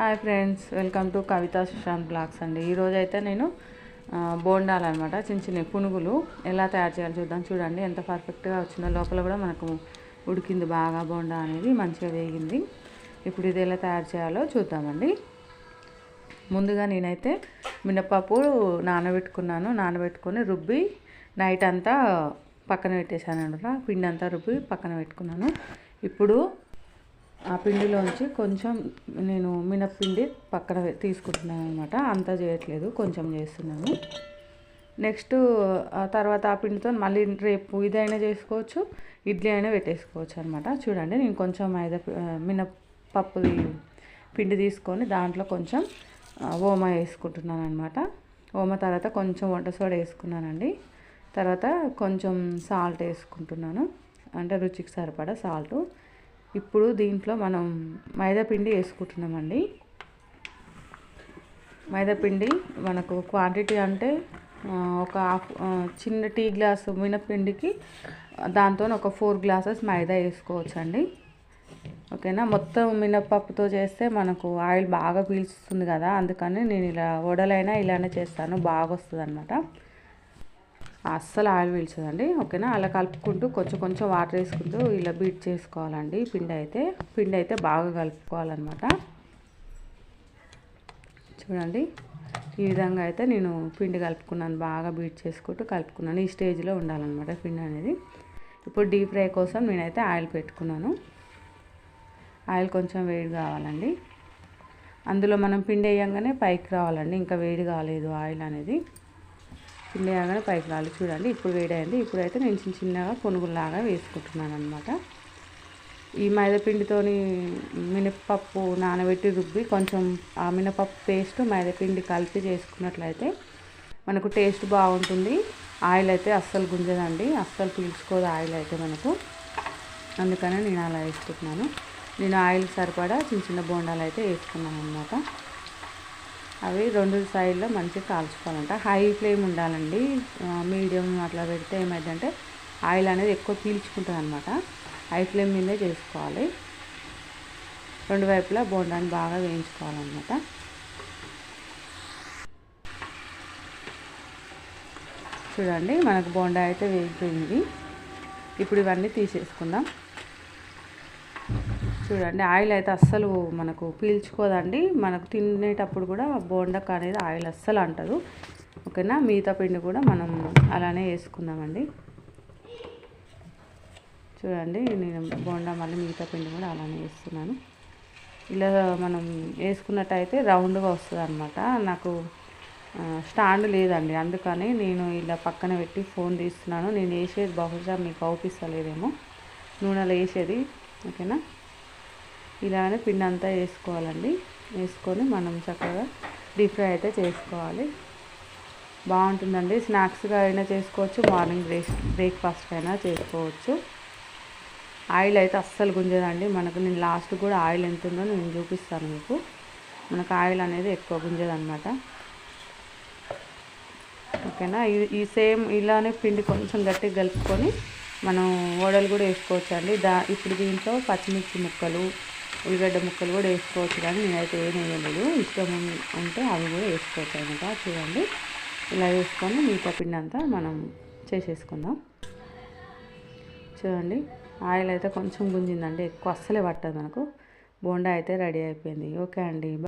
Hi friends welcome to Kavitha Sushant blogs అండి. ఈరోజు అయితే నేను బోండాలన్నమాట చిన్న చిన్న పునుగులు ఎలా తయారు చేయాలో చూద్దాం. చూడండి ఎంత పర్ఫెక్ట్గా వచ్చిందో. లోపల కూడా మనకు ఉడికింది బాగా బోండా అనేది మంచిగా వేగింది. ఇప్పుడు ఇది ఎలా తయారు చేయాలో చూద్దామండి. ముందుగా నేనైతే మినపప్పు నానబెట్టుకున్నాను. నానబెట్టుకొని రుబ్బి నైట్ అంతా పక్కన పెట్టేశాను అనమాట. పిండి అంతా రుబ్బి పక్కన పెట్టుకున్నాను. ఇప్పుడు ఆ పిండిలోంచి కొంచెం నేను మినప్పిండి పక్కన తీసుకుంటున్నాను అనమాట అంతా చేయట్లేదు కొంచెం చేస్తున్నాను. నెక్స్ట్ ఆ తర్వాత ఆ పిండితో మళ్ళీ రేపు ఇదైనా చేసుకోవచ్చు ఇడ్లీ అయినా పెట్టేసుకోవచ్చు అనమాట చూడండి నేను కొంచెం మైదా పి- పిండి తీసుకొని దాంట్లో కొంచెం ఓమ వేసుకుంటున్నాను అనమాట ఓమ తర్వాత కొంచెం వంట సోడ వేసుకున్నానండి. తర్వాత కొంచెం సాల్ట్ వేసుకుంటున్నాను. అంటే రుచికి సరిపడా సాల్టు. ఇప్పుడు దీంట్లో మనం మైదాపిండి వేసుకుంటున్నామండి. మైదాపిండి మనకు క్వాంటిటీ అంటే ఒక హాఫ్ చిన్న టీ గ్లాసు మినపిండికి దాంతో ఒక ఫోర్ గ్లాసెస్ మైదా వేసుకోవచ్చండి. ఓకేనా? మొత్తం మినపప్పుతో చేస్తే మనకు ఆయిల్ బాగా పీల్చుతుంది కదా అందుకని నేను ఇలా వడలైనా ఇలానే చేస్తాను బాగా వస్తుంది అనమాట అస్సలు ఆయిల్ పీల్చదండి ఓకేనా? అలా కలుపుకుంటూ కొంచెం కొంచెం వాటర్ వేసుకుంటూ ఇలా బీట్ చేసుకోవాలండి. పిండి అయితే పిండి అయితే బాగా కలుపుకోవాలన్నమాట. చూడండి ఈ విధంగా అయితే నేను పిండి కలుపుకున్నాను బాగా బీట్ చేసుకుంటూ కలుపుకున్నాను. ఈ స్టేజ్లో ఉండాలన్నమాట పిండి అనేది. ఇప్పుడు డీప్ ఫ్రై కోసం నేనైతే ఆయిల్ పెట్టుకున్నాను. ఆయిల్ కొంచెం వేడి కావాలండి. అందులో మనం పిండి వేయంగానే పైకి రావాలండి ఇంకా వేడి కాలేదు ఆయిల్ అనేది. పిండి వేయగానే పైకి రాలి. చూడండి ఇప్పుడు వేడైంది. ఇప్పుడైతే నేను చిన్న చిన్నగా పునుగుల్లాగా వేసుకుంటున్నాను అనమాట ఈ మైదాపిండితోని మినపప్పు నానబెట్టి రుబ్బి కొంచెం ఆ మినపప్పు పేస్ట్ మైదాపిండి కలిపి చేసుకున్నట్లయితే మనకు టేస్ట్ బాగుంటుంది. ఆయిల్ అయితే అస్సలు గుంజదండి. అస్సలు పీల్చుకోదు ఆయిల్ అయితే మనకు. అందుకనే నేను అలా వేసుకుంటున్నాను. నేను ఆయిల్ సరిపడా చిన్న చిన్న బోండాలు అయితే వేసుకున్నాను అనమాట అవి రెండు సైడ్లో మంచిగా కాల్చుకోవాలంట. హై ఫ్లేమ్ ఉండాలండి. మీడియం అట్లా పెడితే ఏమైందంటే ఆయిల్ అనేది ఎక్కువ పీల్చుకుంటుంది అనమాట హై ఫ్లేమ్ మీదే చేసుకోవాలి. రెండు వైపులా బోండాన్ని బాగా వేయించుకోవాలన్నమాట. చూడండి మనకు బోండా అయితే వేగిపోయింది. ఇప్పుడు ఇవన్నీ తీసేసుకుందాం. చూడండి ఆయిల్ అయితే అస్సలు మనకు పీల్చుకోదండి. మనకు తినేటప్పుడు కూడా బోండకు అనేది ఆయిల్ అస్సలు అంటదు. ఓకేనా? మిగతా పిండి కూడా మనం అలానే వేసుకుందామండి. చూడండి నేను బోండా మళ్ళీ మిగతా పిండి కూడా అలానే వేస్తున్నాను. ఇలా మనం వేసుకున్నట్టయితే రౌండ్గా వస్తుంది అనమాట నాకు స్టాండ్ లేదండి. అందుకని నేను ఇలా పక్కన పెట్టి ఫోన్ తీస్తున్నాను. నేను వేసేది బహుశా మీకు అవుపిస్తలేదేమో నూనెలో వేసేది. ఓకేనా? ఇలానే పిండి అంతా వేసుకోవాలండి. వేసుకొని మనం చక్కగా డీప్ ఫ్రై అయితే చేసుకోవాలి. బాగుంటుందండి. స్నాక్స్గా అయినా చేసుకోవచ్చు మార్నింగ్ బ్రేక్ బ్రేక్ఫాస్ట్ అయినా చేసుకోవచ్చు. ఆయిల్ అయితే అస్సలు గుంజదండి. మనకు నేను లాస్ట్ కూడా ఆయిల్ ఎంత ఉందో నేను చూపిస్తాను మీకు. మనకు ఆయిల్ అనేది ఎక్కువ గుంజదనమాట ఓకేనా? ఈ- ఈ సేమ్ ఇలానే పిండి కొంచెం గట్టిగా కలుపుకొని మనం వడలు కూడా వేసుకోవచ్చు అండి దా ఇప్పుడు దీంట్లో పచ్చిమిర్చి ముక్కలు ఉల్లిగడ్డ ముక్కలు కూడా వేసుకోవచ్చు కానీ నేనైతే ఏం వేయలేదు. ఇష్టం ఉంటే అవి కూడా వేసుకోవచ్చు అనమాట. చూడండి. ఇలా వేసుకొని మిగతా పిండి అంతా మనం చేసేసుకుందాం. చూడండి. ఆయిల్ అయితే కొంచెం గుంజిందండి. ఎక్కువ అస్సలే పట్టదు మనకు. బోండా అయితే రెడీ అయిపోయింది. ఓకే అండి.